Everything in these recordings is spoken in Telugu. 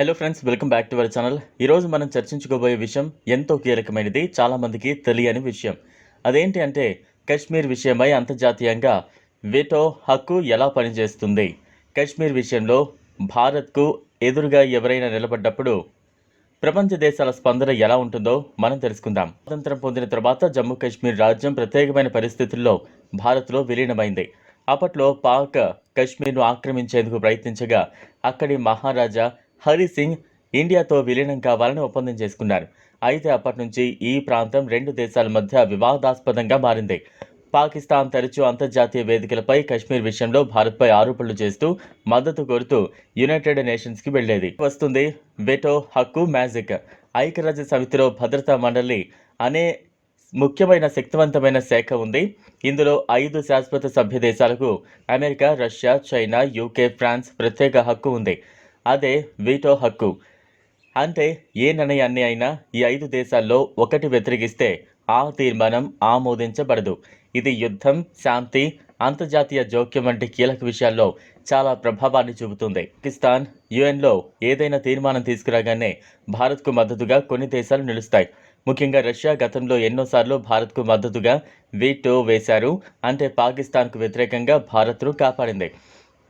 Hello friends welcome back to our channel ఈరోజు మనం చర్చించుకోబోయే విషయం ఎంతో కీలకమైనది చాలామందికి తెలియని విషయం. అదేంటి అంటే కశ్మీర్ విషయమై అంతర్జాతీయంగా వెటో హక్కు ఎలా పనిచేస్తుంది? కశ్మీర్ విషయంలో భారత్కు ఎదురుగా ఎవరైనా నిలబడ్డప్పుడు ప్రపంచ దేశాల స్పందన ఎలా ఉంటుందో మనం తెలుసుకుందాం. స్వాతంత్రం పొందిన తర్వాత జమ్మూ కాశ్మీర్ రాజ్యం ప్రత్యేకమైన పరిస్థితుల్లో భారత్లో విలీనమైంది. అప్పట్లో పాక్ కశ్మీర్ను ఆక్రమించేందుకు ప్రయత్నించగా అక్కడి మహారాజా హరి సింగ్ ఇండియాతో విలీనం కావాలని ఒప్పందం చేసుకున్నారు. అయితే అప్పటి నుంచి ఈ ప్రాంతం రెండు దేశాల మధ్య వివాదాస్పదంగా మారింది. పాకిస్తాన్ తరచూ అంతర్జాతీయ వేదికలపై కశ్మీర్ విషయంలో భారత్పై ఆరోపణలు చేస్తూ మద్దతు కోరుతూ యునైటెడ్ నేషన్స్కి వెళ్ళేది వస్తుంది వెటో హక్కు మ్యాజిక్. ఐక్యరాజ్య సమితిలో భద్రతా మండలి అనే ముఖ్యమైన శక్తివంతమైన శాఖ ఉంది. ఇందులో ఐదు శాశ్వత సభ్య దేశాలకు America Russia China UK France ప్రత్యేక హక్కు ఉంది. అదే వీటో హక్కు. అంటే ఏ నిర్ణయాన్ని అయినా ఈ ఐదు దేశాల్లో ఒకటి వ్యతిరేకిస్తే ఆ తీర్మానం ఆమోదించబడదు. ఇది యుద్ధం శాంతి అంతర్జాతీయ జోక్యం వంటి కీలక విషయాల్లో చాలా ప్రభావాన్ని చూపుతుంది. పాకిస్తాన్ యుఎన్లో ఏదైనా తీర్మానం తీసుకురాగానే భారత్కు మద్దతుగా కొన్ని దేశాలు నిలుస్తాయి. ముఖ్యంగా రష్యా గతంలో ఎన్నోసార్లు భారత్కు మద్దతుగా వీటో వేశారు. అంటే పాకిస్తాన్కు వ్యతిరేకంగా భారత్ను కాపాడింది.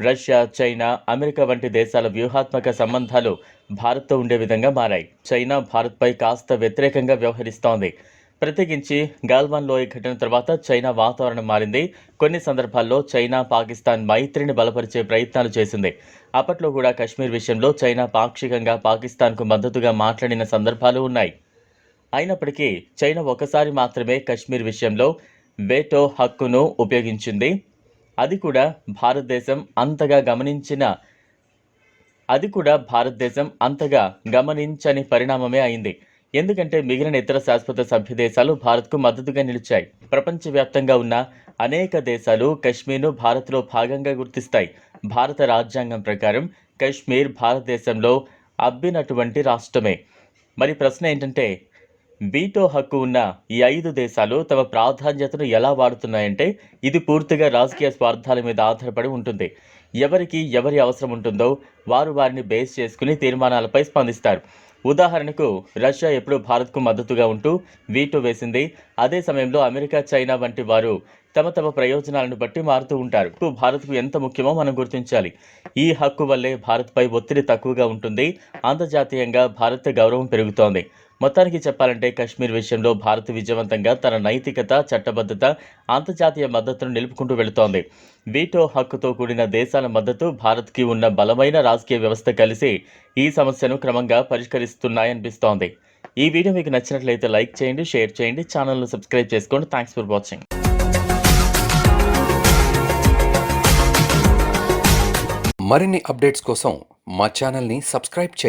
రష్యా చైనా అమెరికా వంటి దేశాల వ్యూహాత్మక సంబంధాలు భారత్తో ఉండే విధంగా మారాయి. చైనా భారత్పై కాస్త వ్యతిరేకంగా వ్యవహరిస్తోంది. ప్రత్యేకించి గాల్వాన్ లోయ ఘటన తర్వాత చైనా వాతావరణం మారింది. కొన్ని సందర్భాల్లో చైనా పాకిస్తాన్ మైత్రిని బలపరిచే ప్రయత్నాలు చేసింది. అప్పట్లో కూడా కశ్మీర్ విషయంలో చైనా పాక్షికంగా పాకిస్తాన్కు మద్దతుగా మాట్లాడిన సందర్భాలు ఉన్నాయి. అయినప్పటికీ చైనా ఒకసారి మాత్రమే కశ్మీర్ విషయంలో వేటో హక్కును ఉపయోగించింది. అది కూడా భారతదేశం అంతగా గమనించిన అది కూడా భారతదేశం అంతగా గమనించని పరిణామమే అయింది. ఎందుకంటే మిగిలిన ఇతర శాశ్వత సభ్య దేశాలు భారత్కు మద్దతుగా నిలిచాయి. ప్రపంచవ్యాప్తంగా ఉన్న అనేక దేశాలు కశ్మీర్ను భారత్లో భాగంగా గుర్తిస్తాయి. భారత రాజ్యాంగం ప్రకారం కశ్మీర్ భారతదేశంలో అబ్బినటువంటి రాష్ట్రమే. మరి ప్రశ్న ఏంటంటే వీటో హక్కు ఉన్న ఈ ఐదు దేశాలు తమ ప్రాధాన్యతను ఎలా వాడుతున్నాయంటే ఇది పూర్తిగా రాజకీయ స్వార్థాల మీద ఆధారపడి ఉంటుంది. ఎవరికి ఎవరి అవసరం ఉంటుందో వారు వారిని బేస్ చేసుకుని తీర్మానాలపై స్పందిస్తారు. ఉదాహరణకు రష్యా ఎప్పుడూ భారత్కు మద్దతుగా ఉంటూ వీటో వేసింది. అదే సమయంలో అమెరికా చైనా వంటి వారు తమ తమ ప్రయోజనాలను బట్టి మారుతూ ఉంటారు. భారత్కు ఎంత ముఖ్యమో మనం గుర్తించాలి. ఈ హక్కు వల్లే భారత్పై ఒత్తిడి తక్కువగా ఉంటుంది. అంతర్జాతీయంగా భారత్ గౌరవం పెరుగుతోంది. మొత్తానికి చెప్పాలంటే కశ్మీర్ విషయంలో భారత్ విజయవంతంగా తన నైతికత చట్టబద్ధత అంతర్జాతీయ మద్దతును నిలుపుకుంటూ వెళుతోంది. వీటో హక్కుతో కూడిన దేశాల మద్దతు భారత్కి ఉన్న బలమైన రాజకీయ వ్యవస్థ కలిసి ఈ సమస్యను క్రమంగా పరిష్కరిస్తున్నాయనిపిస్తోంది. ఈ వీడియో మీకు నచ్చినట్లయితే లైక్ చేయండి షేర్ చేయండి ఛానల్ను సబ్స్క్రైబ్ చేసుకోండి. Thanks for watching. మరిన్ని అప్డేట్స్ కోసం మా ఛానల్ని సబ్స్క్రైబ్ చేయండి.